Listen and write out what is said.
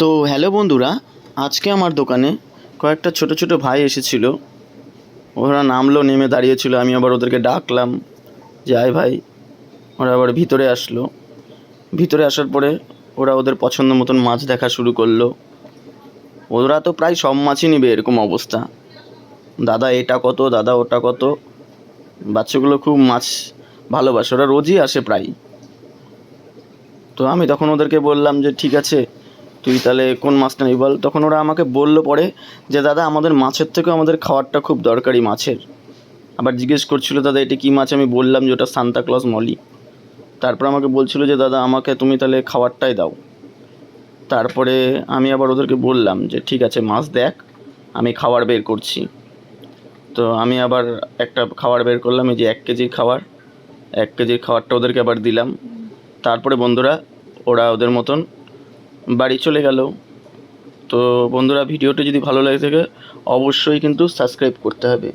তো হ্যালো বন্ধুরা, আজকে আমার দোকানে কয়েকটা ছোট ছোট ভাই এসেছিল। ওরা নামলো, নেমে দাঁড়িয়েছিল, আমি আবার ওদেরকে ডাকলাম যে, আয় ভাই। ওরা আবার ভিতরে আসলো। ভিতরে আসার পরে ওরা ওদের পছন্দ মতন মাছ দেখা শুরু করল। ওরা তো প্রায় সব মাছই নেবে এরকম অবস্থা। দাদা এটা কত, দাদা ওটা কত? বাচ্চাগুলো খুব মাছ ভালোবাসে, ওরা রোজই আসে প্রায়। তো আমি তখন ওদেরকে বললাম যে, ঠিক আছে। তুই তাহলে কোন মাছটা নিবি বল? তখন ওরা আমাকে বলল পরে যে, দাদা, আমাদের মাছের থেকেও আমাদের খাবারটা খুব দরকারি মাছের। আবার জিজ্ঞেস করছিল, দাদা, এটা কী মাছ? আমি বললাম যে, ওটা সান্তা ক্লজ মলি। তারপর আমাকে বলছিল যে, দাদা, আমাকে তুমি তাহলে খাবারটাই দাও। তারপরে আমি আবার ওদেরকে বললাম যে, ঠিক আছে, মাছ দেখ, আমি খাবার বের করছি। তো আমি আবার একটা খাবার বের করলাম, এই যে এক কেজির খাবার এক কেজির খাবারটা ওদেরকে আবার দিলাম। তারপরে বন্ধুরা, ওরা ওদের মতন বাড়ি চলে গেল। তো বন্ধুরা, ভিডিওটি যদি ভালো লাগে থাকে, অবশ্যই কিন্তু সাবস্ক্রাইব করতে হবে।